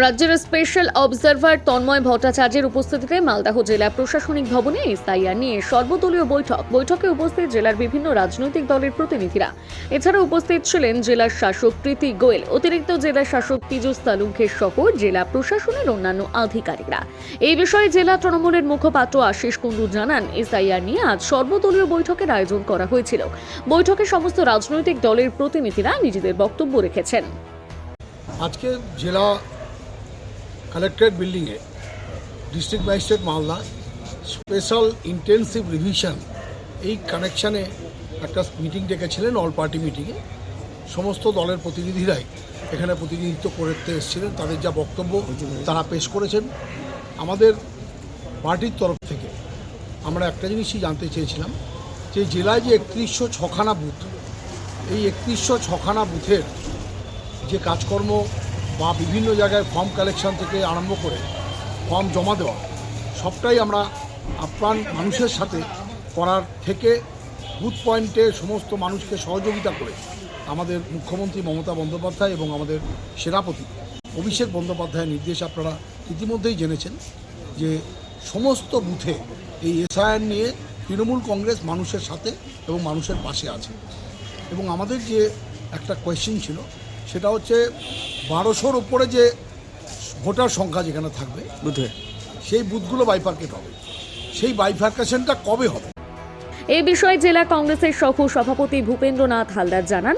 রাজ্যের special observer Tanmoy ভট্টাচার্যের উপস্থিতিতে মালদাহ জেলা প্রশাসনিক ভবনে এসআইআর নিয়ে সর্বদলীয় বৈঠক। বৈঠকে উপস্থিত জেলার বিভিন্ন রাজনৈতিক দলের প্রতিনিধিরা। এছাড়া উপস্থিত ছিলেন জেলার শাসক প্রীতি গোয়েল, অতিরিক্ত জেলা শাসক পীযুষ তালুঙ্খের সহ জেলা প্রশাসনের অন্যান্য আধিকারিকরা। এই বিষয়ে জেলা তৃণমূলের মুখপাত্র আশিস কুন্ডু জানান, এসআইআর নিয়ে আজ সর্বদলীয় বৈঠকের আয়োজন করা হয়েছিল। বৈঠকে সমস্ত রাজনৈতিক দলের প্রতিনিধিরা নিজেদের বক্তব্য রেখেছেন। আজকে জেলা কালেক্টরেট বিল্ডিংয়ে district magistrate Malda, special intensive revision, এই কানেকশানে একটা মিটিং ডেকেছিলেন, অল পার্টি মিটিংয়ে। সমস্ত দলের প্রতিনিধিরাই এখানে প্রতিনিধিত্ব করতে এসেছিলেন, তাদের যা বক্তব্য তারা পেশ করেছেন। আমাদের পার্টির তরফ থেকে আমরা একটা জিনিসই জানতে চেয়েছিলাম, যে জেলায় যে একত্রিশশো ছখানা বুথ, এই একত্রিশশো ছখানা বুথের যে কাজকর্ম বা বিভিন্ন জায়গায় ফর্ম কালেকশন থেকে আরম্ভ করে ফর্ম জমা দেওয়া, সবটাই আমরা আপ্রাণ মানুষের সাথে করার থেকে বুথ পয়েন্টে সমস্ত মানুষকে সহযোগিতা করে আমাদের মুখ্যমন্ত্রী মমতা বন্দ্যোপাধ্যায় এবং আমাদের সেনাপতি অভিষেক বন্দ্যোপাধ্যায়ের নির্দেশ আপনারা ইতিমধ্যেই জেনেছেন যে সমস্ত বুথে এই এসআইআর নিয়ে তৃণমূল কংগ্রেস মানুষের সাথে এবং মানুষের পাশে আছে। এবং আমাদের যে একটা কোয়েশ্চেন ছিল, সেটা হচ্ছে বারোশোর উপরে যে ভোটার সংখ্যা যেখানে থাকবে বুধে। সেই বুথগুলো বাইফার্কেট হবে সেই বাইফার্কেশনটা কবে হবে? এই বিষয়ে জেলা কংগ্রেসের সহ সভাপতি ভূপেন্দ্রনাথ হালদার জানান।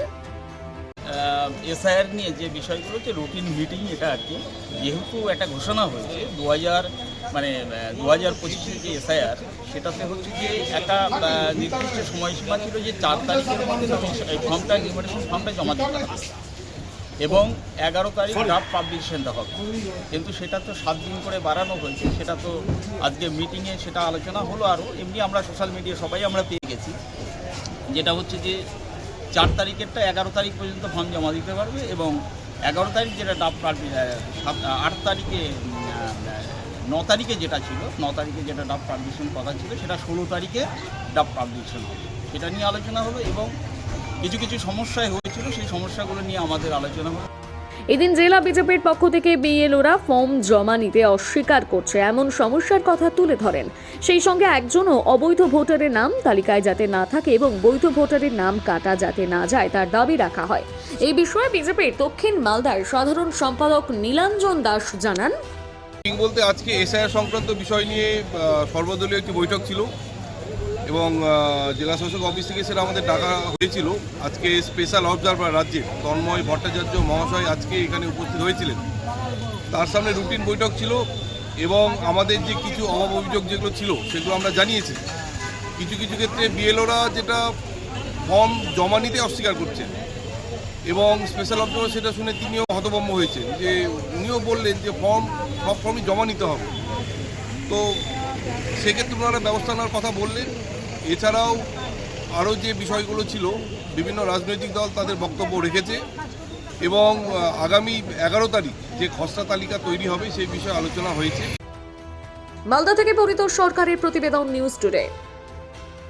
এসআইআর নিয়ে যে বিষয়গুলো হচ্ছে রুটিন মিটিং এটা আর কি যেহেতু একটা ঘোষণা হয়েছে দু হাজার মানে দু হাজার পঁচিশের যে এসআইআর সেটাতে হচ্ছে যে একটা নির্দিষ্ট সময়সীমা ছিল যে চার তারিখের মধ্যে ফর্মটা নিউমারেশন ফর্মটা জমা দিতে হবে। এবং এগারো তারিখ ড্রাফট পাবলিকেশনটা হবে। কিন্তু সেটা তো সাত দিন করে বাড়ানো হয়েছে সেটা তো আজকে মিটিংয়ে সেটা আলোচনা হলো আরও এমনি আমরা সোশ্যাল মিডিয়া সবাই আমরা পেয়ে গেছি। যেটা হচ্ছে যে চার তারিখেরটা এগারো তারিখ পর্যন্ত ফর্ম জমা দিতে পারবে এবং এগারো তারিখ যেটা সাত আট তারিখে ন তারিখে যেটা ছিল ন তারিখে যেটা ডাব পাবলিশন কথা ছিল সেটা ষোলো তারিখে ডাব পাবলিশন হবে। সেটা নিয়ে আলোচনা হলো এবং কিছু কিছু সমস্যায় হয়েছিল সেই সমস্যাগুলো নিয়ে আমাদের আলোচনা হলো। এদিন জেলা বিজেপির পক্ষ থেকে বিএলওরা ফর্ম জমা নিতে অস্বীকার করছে। এমন সমস্যার কথা তুলে ধরেন। সেই সঙ্গে একজনও অবৈধ ভোটারের নাম তালিকায় যাতে না থাকে এবং বৈধ ভোটারের নাম কাটা যাতে না যায় তার দাবি রাখা হয়। এই বিষয়ে বিজেপির দক্ষিণ মালদার সাধারণ সম্পাদক নীলাঞ্জন দাস জানান। বলতে আজকে এসআইআর সংক্রান্ত বিষয় নিয়ে সর্বদলীয় একটি বৈঠক ছিল। এবং জেলা শাসক অফিস থেকে সেটা আমাদের ডাকা হয়েছিল। আজকে স্পেশাল অবজারভার রাজ্যের তন্ময় ভট্টাচার্য মহাশয় আজকে এখানে উপস্থিত হয়েছিলেন। তার সামনে রুটিন বৈঠক ছিল এবং আমাদের যে কিছু অভাব অভিযোগ যেগুলো ছিল সেগুলো আমরা জানিয়েছি। কিছু কিছু ক্ষেত্রে বিএলওরা যেটা ফর্ম জমা নিতে অস্বীকার করছেন এবং স্পেশাল অবজারভার সেটা শুনে তিনিও হতভম্ব হয়েছেন যে উনিও বললেন যে ফর্ম সব ফর্মই জমা নিতে হবে। তো সেক্ষেত্রে ওনারা ব্যবস্থা নেওয়ার কথা বললেন। এছাড়াও আরও যে বিষয়গুলো ছিল, বিভিন্ন রাজনৈতিক দল তাদের বক্তব্য রেখেছে এবং আগামী এগারো তারিখ যে খসড়া তালিকা তৈরি হবে সেই বিষয়ে আলোচনা হয়েছে। মালদা থেকে পরিতোষ সরকারের প্রতিবেদন নিউজ টুডে।